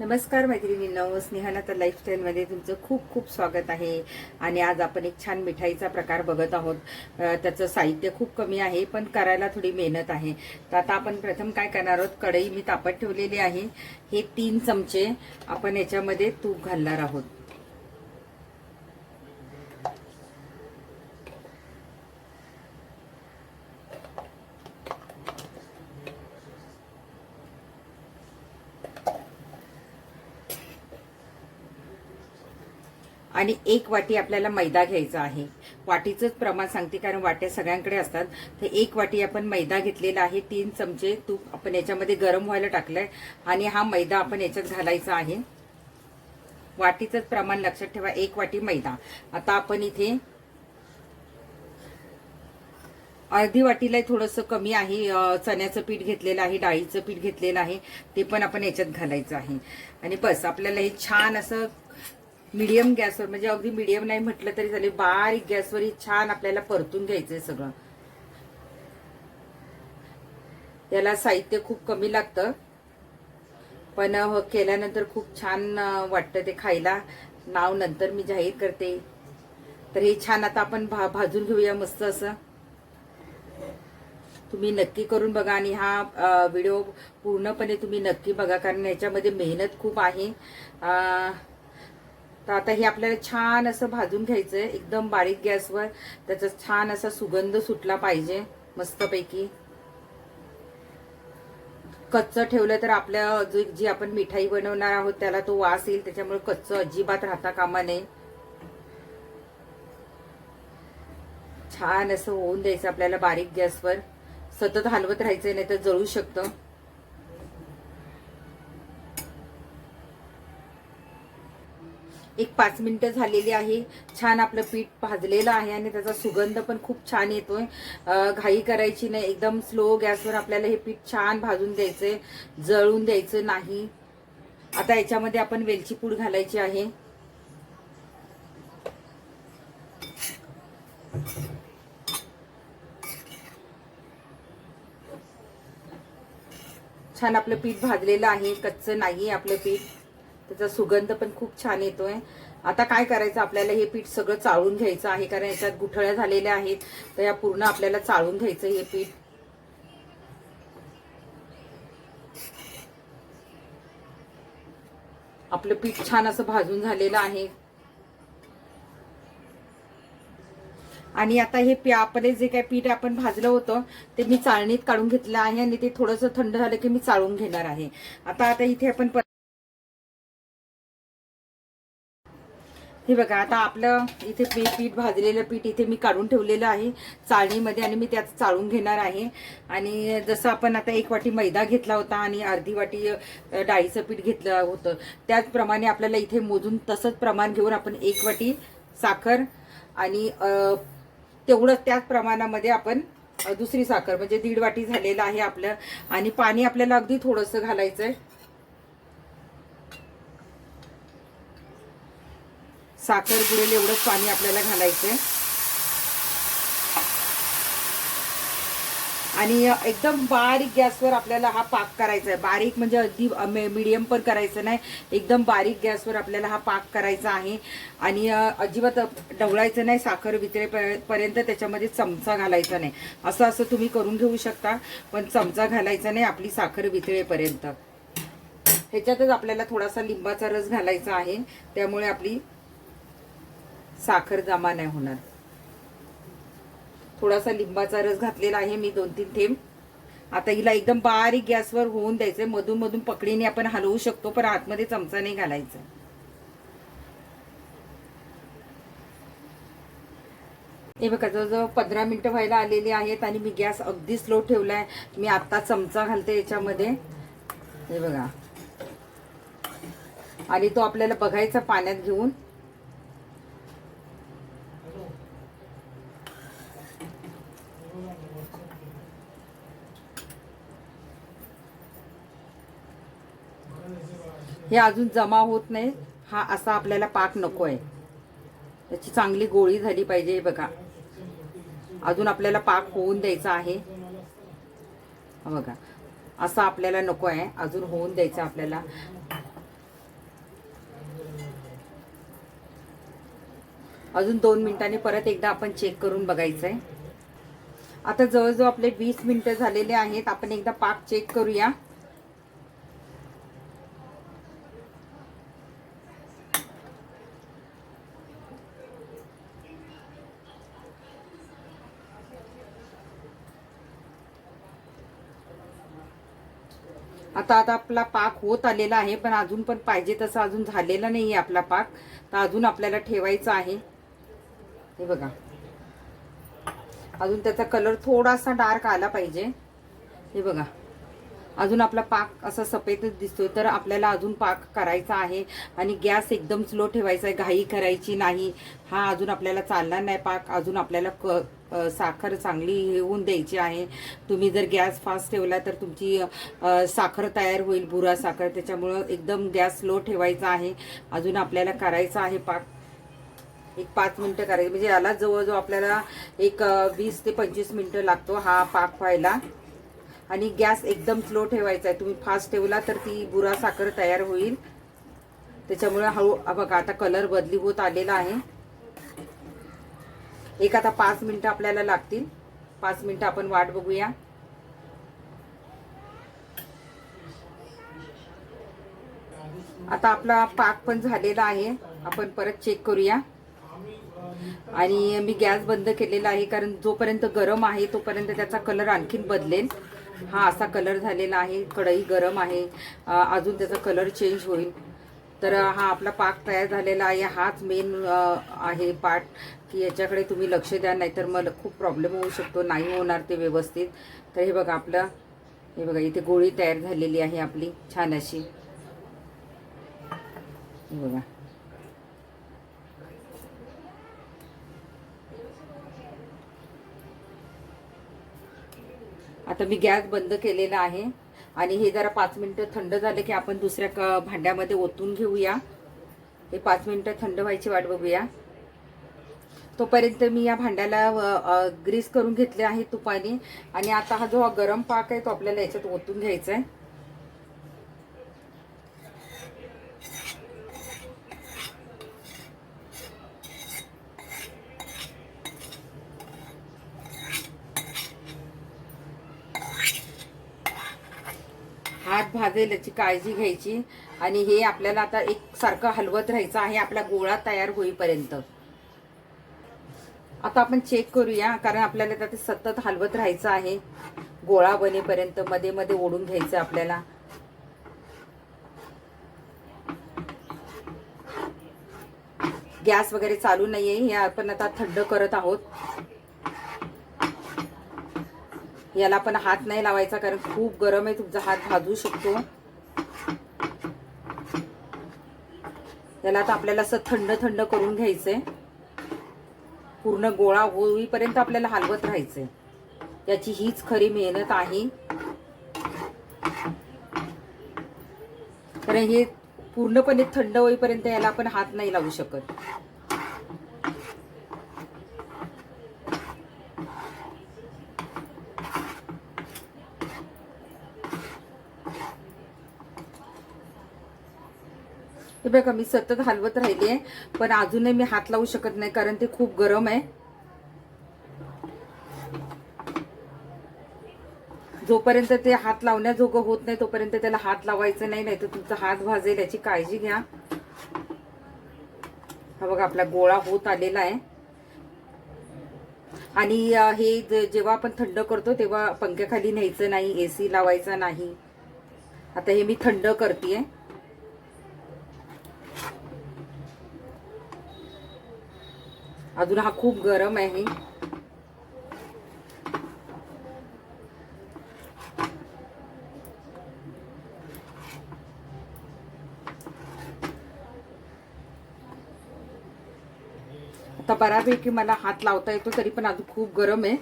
नमस्कार मैत्रिणींनो स्नेहानाथ लाईफस्टाईलमध्ये तुमचं खूप खूप स्वागत आहे. आणि आज आपण एक छान मिठाईचा प्रकार बघत आहोत. त्याचं साहित्य खूप कमी आहे पण करायला थोडी मेहनत आहे. तर आता आपण प्रथम काय करणार आहोत? कढई मी तापत ठेवलेली आहे. हे तीन चमचे आपण याच्यामध्ये तूप घालणार आहोत. आणि एक वाटी आपल्याला मैदा घ्यायचा आहे. वाटीचंच प्रमाण सांगते कारण वाट्या सगळ्यांकडे असतात. तर एक वाटी आपण मैदा घेतलेला आहे. तीन चमचे तूप आपण याच्यामध्ये गरम व्हायला टाकलंय आणि हा मैदा आपण याच्यात घालायचा आहे. वाटीचंच प्रमाण लक्षात ठेवा. एक वाटी मैदा. आता आपण इथे अर्धी वाटीला थोडंसं कमी आहे. चण्याचं पीठ घेतलेलं आहे. डाळीचं पीठ घेतलेलं आहे. ते पण आपण याच्यात घालायचं आहे. आणि बस आपल्याला हे छान असं मीडियम गॅसवर म्हणजे अगदी मीडियम नाही म्हटलं तरी चालेल. बारीक गॅसवर छान आपल्याला परतून घ्यायचंय सगळं. याला साहित्य खूप कमी लागतं. पण केल्यानंतर खूप छान वाटतं ते खायला. नाव नंतर मी जाहीर करते. तर हे छान आता आपण भा भाजून घेऊया मस्त असं. तुम्ही नक्की करून बघा आणि हा व्हिडिओ पूर्णपणे तुम्ही नक्की बघा कारण याच्यामध्ये मेहनत खूप आहे. तर आता हे आपल्याला छान असं भाजून घ्यायचंय. एकदम बारीक गॅसवर. त्याचा छान असा सुगंध सुटला पाहिजे मस्तपैकी. कच्चं ठेवलं तर आपल्या जो जी आपण मिठाई बनवणार आहोत त्याला तो वास येईल. त्याच्यामुळे कच्चं अजिबात राहता कामा नये. छान असं होऊन द्यायचं आपल्याला बारीक गॅसवर. सतत हलवत राहायचं नाही तर जळू शकतं. एक पाच मिनिटं झालेली आहे. छान आपलं पीठ भाजलेलं आहे आणि त्याचा सुगंध पण खूप छान येतोय. घाई करायची नाही. एकदम स्लो गॅसवर आपल्याला हे पीठ छान भाजून द्यायचंय जळून द्यायचं नाही. आता याच्यामध्ये आपण वेलची पूड घालायची आहे. छान आपलं पीठ भाजलेलं आहे. कच्चं नाही आपलं पीठ. त्याचा सुगंध पण खूप छान येतोय. आता काय करायचं? आपल्याला हे पीठ सगळं चाळून घ्यायचं आहे कारण याच्यात गुठळ्या झालेल्या आहेत. तर या पूर्ण आपल्याला चाळून घ्यायचं हे पीठ. आपलं पीठ छान असं भाजून झालेलं आहे. आणि आता हे आपले जे काय पीठ आपण भाजलं होतं ते मी चाळणीत काढून घेतलं आहे आणि ते थोडंसं थंड झालं की मी चाळून घेणार आहे. आता आता इथे आपण हे बघा आता आपलं इथे पीठ पीठ भाजलेलं पीठ इथे मी काढून ठेवलेलं आहे. चाळणीमध्ये आणि मी त्यात चाळून घेणार आहे. आणि जसं आपण आता एक वाटी मैदा घेतला होता आणि अर्धी वाटी डाळीचं पीठ घेतलं होतं. त्याचप्रमाणे आपल्याला इथे मोजून तसंच प्रमाण घेऊन आपण एक वाटी साखर आणि तेवढं त्याच प्रमाणामध्ये आपण दुसरी साखर म्हणजे दीड वाटी झालेलं आहे आपलं. आणि पाणी आपल्याला अगदी थोडंसं घालायचं आहे साखर बुडेल एवढंच पाणी आपल्याला घालायचंय. आणि एकदम बारीक गॅसवर आपल्याला हा पाक करायचा आहे बारीक म्हणजे अगदी मीडियम पण करायचं नाही. एकदम बारीक गॅसवर आपल्याला हा पाक करायचा आहे. आणि अजिबात ढवळायचं नाही साखर वितळे पर्यंत त्याच्यामध्ये चमचा घालायचा नाही. असं असं तुम्ही करून घेऊ शकता पण चमचा घालायचा नाही आपली साखर वितळेपर्यंत. ह्याच्यातच आपल्याला थोडासा लिंबाचा रस घालायचा आहे. त्यामुळे आपली साखर जमा नाही होणार. थोडासा लिंबाचा रस घातलेला आहे मी दोन तीन थेंब. आता हिला एकदम बारीक गॅसवर होऊन द्यायचंय. मधून मधून पकडीने आपण हलवू शकतो पण आतमध्ये चमचा नाही घालायचा. हे बघा जवळजवळ पंधरा मिनटं व्हायला आलेली आहेत आणि मी गॅस अगदी स्लो ठेवलाय. मी आत्ता चमचा घालते याच्यामध्ये. हे बघा. आणि तो आपल्याला बघायचा पाण्यात घेऊन. हे अजून जमा होत नाही. हा असा आपल्याला पाक नको आहे त्याची चांगली गोळी झाली पाहिजे बघा. अजून आपल्याला पाक होऊन द्यायचा आहे. बघा. असा आपल्याला नको आहे अजून होऊन द्यायचा आपल्याला. अजून दोन मिनिटांनी परत एकदा आपण चेक करून बघायचं आहे आता जवळजवळ आपले वीस मिनटं झालेले आहेत. आपण एकदा पाक चेक करूया. आता आता आपला पाक होत आलेला आहे पण अजून पण पाहिजे तसं अजून झालेला नाही आहे आपला पाक. तर अजून आपल्याला ठेवायचा आहे. हे बघा. अजून त्याचा कलर थोडासा डार्क आला पाहिजे. हे बघा. अजून आपला पाक असा सफेदच दिसतोय तर आपल्याला अजून पाक करायचा आहे आणि गॅस एकदम स्लो ठेवायचा आहे घाई करायची नाही. हा अजून आपल्याला चालणार नाही पाक अजून आपल्याला क साखर चांगली येऊन होऊन द्यायची आहे. तुम्ही जर गॅस फास्ट ठेवला तर तुमची साखर तयार होईल बुरा साखर. त्याच्यामुळं एकदम गॅस स्लो ठेवायचा आहे. अजून आपल्याला करायचा आहे पाक. एक पाच मिनटं करायची. म्हणजे याला जवळजवळ आपल्याला एक वीस ते पंचवीस मिनटं लागतो हा पाक व्हायला. आणि गॅस एकदम स्लो ठेवायचा आहे. तुम्ही फास्ट ठेवला तर ती बुरा साखर तयार होईल. त्याच्यामुळे हळू बघा आता कलर बदली होत आलेला आहे. एक आता पाच मिनटं आपल्याला लागतील. पाच मिनटं आपण वाट बघूया. आता आपला पाक पण झालेला आहे. आपण परत चेक करूया. आणि मी गॅस बंद केलेला आहे कारण जोपर्यंत गरम आहे तोपर्यंत त्याचा कलर आणखीन बदलेल. हा असा कलर झालेला आहे कढई गरम आहे अजून त्याचा कलर चेंज होईल. तर हा आपला पाक तयार झालेला आहे हाच मेन आहे पार्ट की याच्याकडे तुम्ही लक्ष द्या नाहीतर मला खूप प्रॉब्लेम होऊ शकतो नाही होणार ते व्यवस्थित. तर हे बघा आपलं हे बघा इथे गोळी तयार झालेली आहे आपली छान अशी. हे बघा. आता मी गॅस बंद केलेला आहे. आणि हे जरा पाच मिनटं थंड झालं की आपण दुसऱ्या क- भांड्यामध्ये ओतून घेऊया. हे पाच मिनटं थंड व्हायची वाट बघूया. तोपर्यंत मी या भांड्याला ग्रीस करून घेतले आहे तुपाने. आणि आता हा जो गरम पाक आहे तो आपल्याला याच्यात ओतून घ्यायचा आहे हात भाजेल याची काळजी घ्यायची आणि हे आपल्याला आता एक सारखं हलवत राहायचं आहे आपला गोळा तयार होईपर्यंत. आता आपण चेक करूया कारण आपल्याला आता ते सतत हलवत राहायचं आहे. गोळा बनेपर्यंत मध्ये मध्ये ओढून घ्यायचं आपल्याला. गॅस वगैरे चालू नाहीये हे आपण आता थंड करत आहोत. याला पण हात नाही लावायचा कारण खूप गरम आहे तुमचा हात भाजू शकतो. याला आता आपल्याला असं थंड थंड करून घ्यायचंय. पूर्ण गोळा होईपर्यंत आपल्याला हलवत राहायचंय. याची हीच खरी मेहनत आहे. कारण हे पूर्णपणे थंड होईपर्यंत याला आपण हात नाही लावू शकत. हे बघा मी सतत हलवत राहिली आहे पण अजूनही मी हात लावू शकत नाही कारण ते खूप गरम आहे. जोपर्यंत ते हात लावण्याजोगं होत नाही तोपर्यंत त्याला हात लावायचं नाही नाही तर तुमचा हात भाजेल याची काळजी घ्या. हा बघा आपला गोळा होत आलेला आहे. आणि हे जेव्हा आपण थंड करतो तेव्हा पंख्याखाली न्यायचं नाही एसी लावायचा नाही. आता हे मी थंड करते अजून हा खूप गरम आहे. आता बऱ्यापैकी मला हात लावता येतो तरी पण अजून खूप गरम आहे.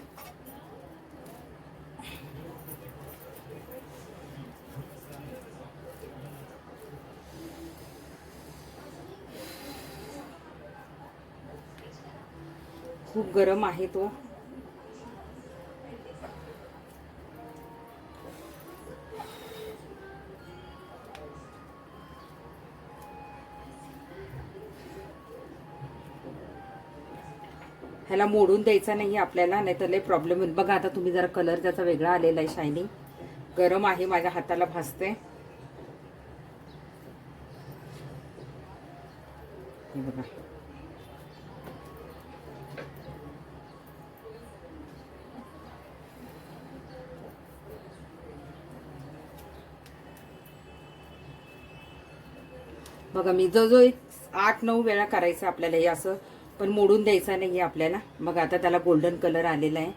खूप गरम आहे तो. ह्याला मोडून द्यायचा नाही आपल्याला नाही तर लय प्रॉब्लेम होईल. बघा आता तुम्ही जरा कलर त्याचा वेगळा आलेला आहे शायनिंग गरम आहे माझ्या हाताला भासते हे बघा बघा मी जो जो एक आठ नऊ वेळा करायचं आपल्याला हे असं पण मोडून द्यायचं नाही आपल्याला. मग आता त्याला गोल्डन कलर आलेला आहे.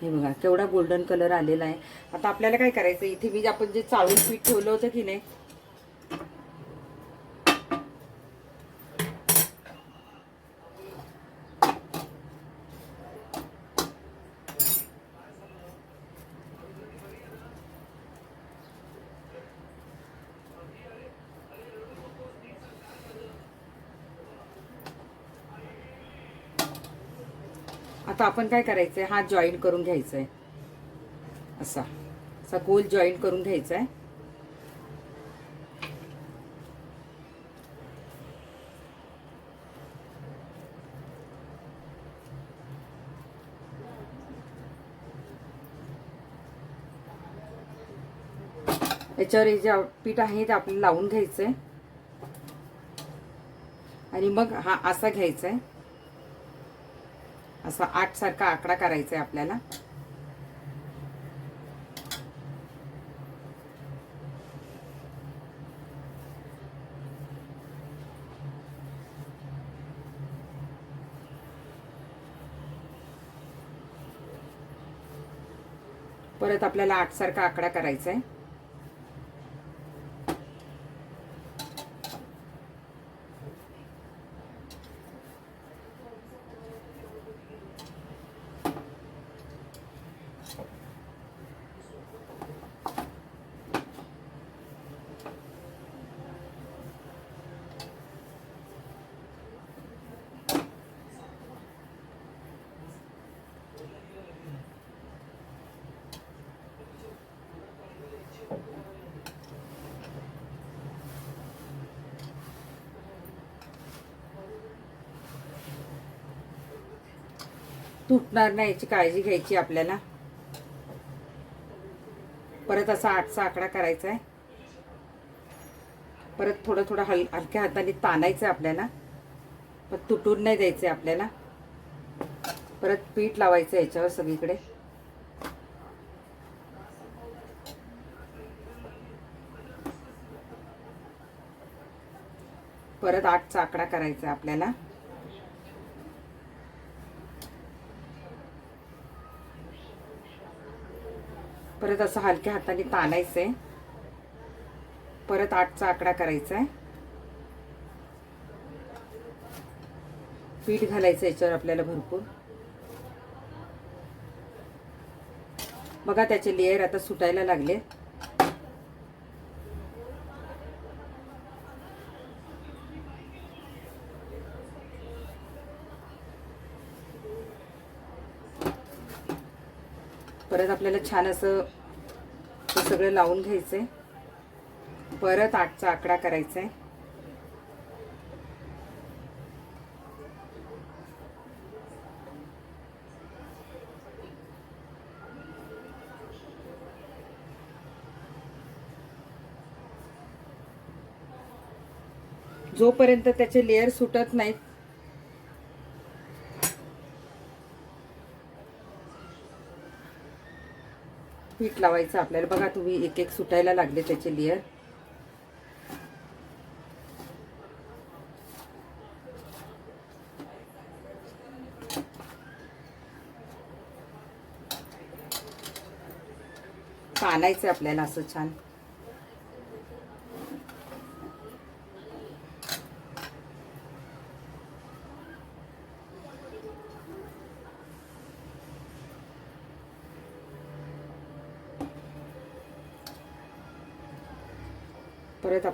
हे बघा केवढा गोल्डन कलर आलेला आहे. आता आपल्याला काय करायचं? इथे मी आपण जे चाळून पीठ ठेवलं होतं की नाही आता आपण काय करायचंय? हा जॉईन करून घ्यायचा आहे असा. असा गोल जॉईन करून घ्यायचा आहे याच्यावर हे जे पीठ आहे ते आपल्याला लावून घ्यायचंय. आणि मग हा असा घ्यायचा आहे असा आठ सारखा आकडा करायचा आहे आपल्याला. परत आपल्याला आठ सारखा आकडा करायचा आहे. तुटणार नाही याची काळजी घ्यायची आपल्याला. परत असा आठचा आकडा करायचा आहे परत थोडं थोडं हल हलक्या हाताने ताणायचं आहे आपल्याला. पण तुटून नाही द्यायचं आहे आपल्याला. परत पीठ लावायचं आहे याच्यावर सगळीकडे. परत आठचा आकडा करायचा आहे आपल्याला. परत असं हलक्या हाताने ताणायचंय. परत आठचा आकडा करायचा आहे पीठ घालायचं याच्यावर आपल्याला भरपूर. बघा त्याचे लेअर आता सुटायला लागले परत आपल्याला छान असं हे सगळं लावून घ्यायचंय. परत आठचा आकडा करायचा आहे जोपर्यंत त्याचे लेअर सुटत नाहीत पीठ लावायचं आपल्याला. बघा तुम्ही एक एक सुटायला लागले त्याचे लेअर पानायचं आपल्याला असं छान.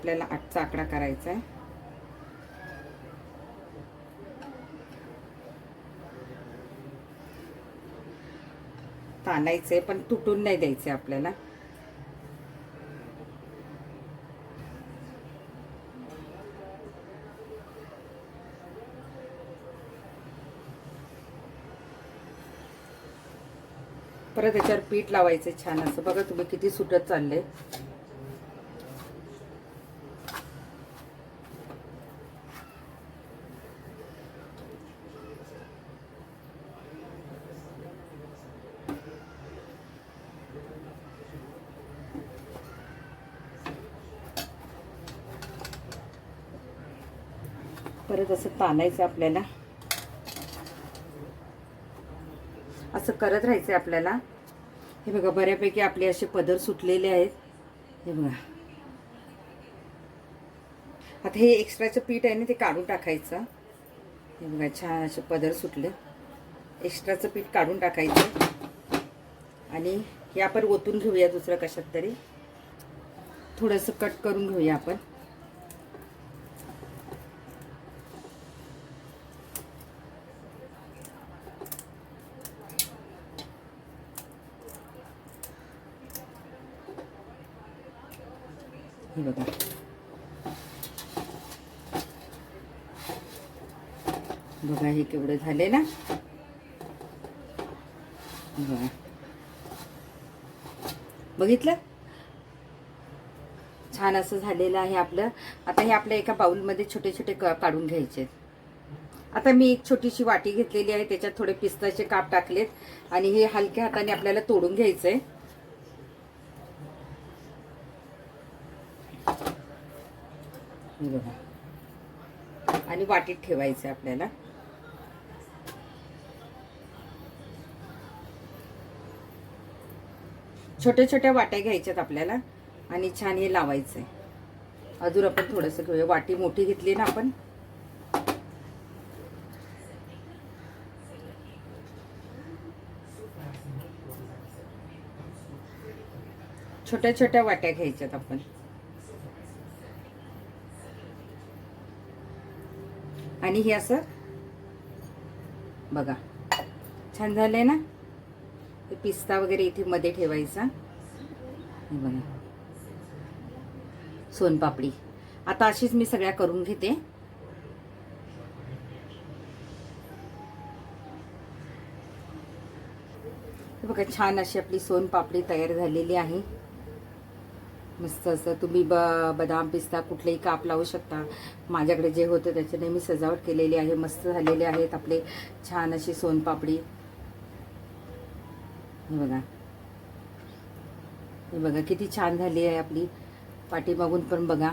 आपल्याला आठचा आकडा करायचा आहे. ताणायचे पण तुटून नाही द्यायचे आपल्याला. परत त्याच्यावर पीठ लावायचं छान असं. बघा तुम्ही किती सुटत चालले परत असं ताणायचं आपल्याला. असं करत राहायचं आहे आपल्याला. हे बघा बऱ्यापैकी आपले असे पदर सुटलेले आहेत. हे बघा. आता हे एक्स्ट्राचं पीठ आहे ना ते काढून टाकायचं. हे बघा छान असे पदर सुटले. एक्स्ट्राचं पीठ काढून टाकायचं. आणि हे आपण ओतून घेऊया दुसरं कशात तरी. थोडंसं कट करून घेऊया आपण. हे बघा बघा हे केवढं झाले ना. बघा. बघितलं? छान असं झालेलं आहे आपलं. आता हे आपल्या एका बाउलमध्ये छोटे छोटे क- काढून घ्यायचे. आता मी एक छोटीशी वाटी घेतलेली आहे त्याच्यात थोडे पिस्ताचे काप टाकलेत. आणि हे हलक्या हाताने आपल्याला तोडून घ्यायचं आहे बघा. आणि वाटीत ठेवायचं आपल्याला. छोट्या छोट्या वाट्या घ्यायच्यात आपल्याला आणि छान हे लावायचंय. अजून आपण थोडंसं घेऊया. वाटी मोठी घेतली ना आपण. छोट्या छोट्या वाट्या घ्यायच्यात आपण. आणि हे असं बघा. छान झालंय ना? हे पिस्ता वगैरे इथे मध्ये ठेवायचा. हे बघा. सोनपापडी. आता अशीच मी सगळ्या करून घेते. बघा छान अशी आपली सोनपापडी तयार झालेली आहे. मस्त असं तुम्ही ब बदाम पिस्ता कुठलेही काप लावू शकता. माझ्याकडे जे होतं त्याच्याने मी सजावट केलेली आहे मस्त झालेले आहेत आपले छान अशी सोनपापडी. हे बघा. हे बघा किती छान झाली आहे आपली. पाठीमागून पण बघा.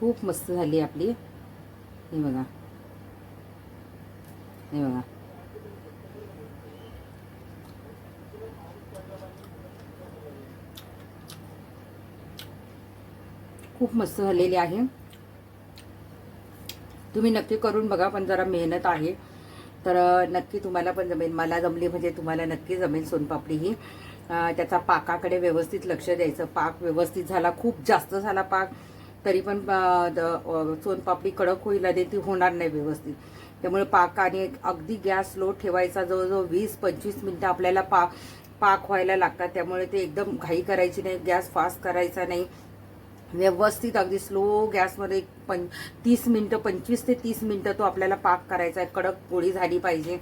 खूप मस्त झाली आपली. हे बघा. हे बघा. खूप मस्त झालेली आहे. तुम्ही नक्की करून बघा पण जरा मेहनत आहे. तर नक्की तुम्हाला पण जमेल. मला जमली म्हणजे तुम्हाला नक्की जमेल सोनपापडी ही. त्याचा पाकाकडे व्यवस्थित लक्ष द्यायचं. पाक व्यवस्थित झाला. खूप जास्त झाला पाक. तरी पण द- सोनपापडी कडक होईल आणि ती होणार नाही व्यवस्थित. त्यामुळे पाक आणि अगदी गॅस लो ठेवायचा. जवळजवळ वीस पंचवीस मिनटं आपल्याला पाक पाक व्हायला लागतात. त्यामुळे ते एकदम घाई करायची नाही. गॅस फास्ट करायचा नाही. व्यवस्थित अगदी स्लो गॅसमध्ये पं तीस मिनटं पंचवीस ते तीस मिनटं तो आपल्याला पाक करायचा आहे. कडक पोळी झाली पाहिजे.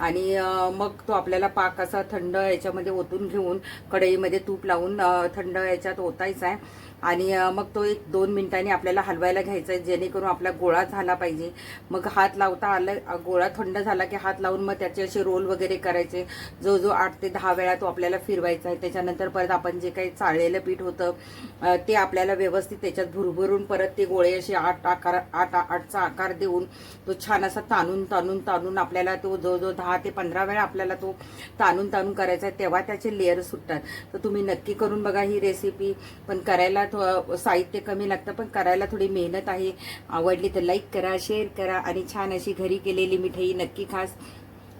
आणि मग तो आपल्याला पाक असा थंड याच्यामध्ये ओतून घेऊन कढईमध्ये तूप लावून थंड याच्यात ओतायचा आहे. आणि मग तो एक दोन मिनिटांनी आपल्याला हलवायला घ्यायचा आहे जेणेकरून आपला गोळा झाला पाहिजे. मग हात लावता आलं गोळा थंड झाला की हात लावून मग त्याचे असे रोल वगैरे करायचे. जो जो आठ ते दहा वेळा तो आपल्याला फिरवायचा आहे. त्याच्यानंतर परत आपण जे काही चाळलेलं पीठ होतं ते आपल्याला व्यवस्थित त्याच्यात भुरभरून परत ते गोळे असे आठ आकार आठ आठचा आकार देऊन तो छान असा ताणून ताणून ताणून आपल्याला तो जो जो दहा ते पंधरा वेळा आपल्याला तो ताणून ताणून करायचा आहे तेव्हा त्याचे लेअर सुटतात. तर तुम्ही नक्की करून बघा ही रेसिपी. पण करायला थो साहित्य कमी लागतं पण करायला थोडी मेहनत आहे. आवडली तर लाईक करा शेअर करा आणि छान अशी घरी केलेली मिठाई नक्की खास.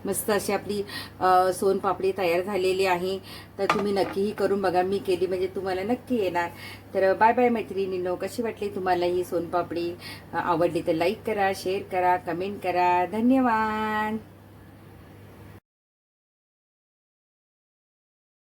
मस्त अशी आपली सोनपापडी तयार झालेली आहे. तर तुम्ही नक्कीही करून बघा मी केली म्हणजे तुम्हाला नक्की येणार. तर बाय बाय मैत्रिणींनो कशी वाटली तुम्हाला ही सोनपापडी आवडली तर लाईक करा शेअर करा कमेंट करा. धन्यवाद!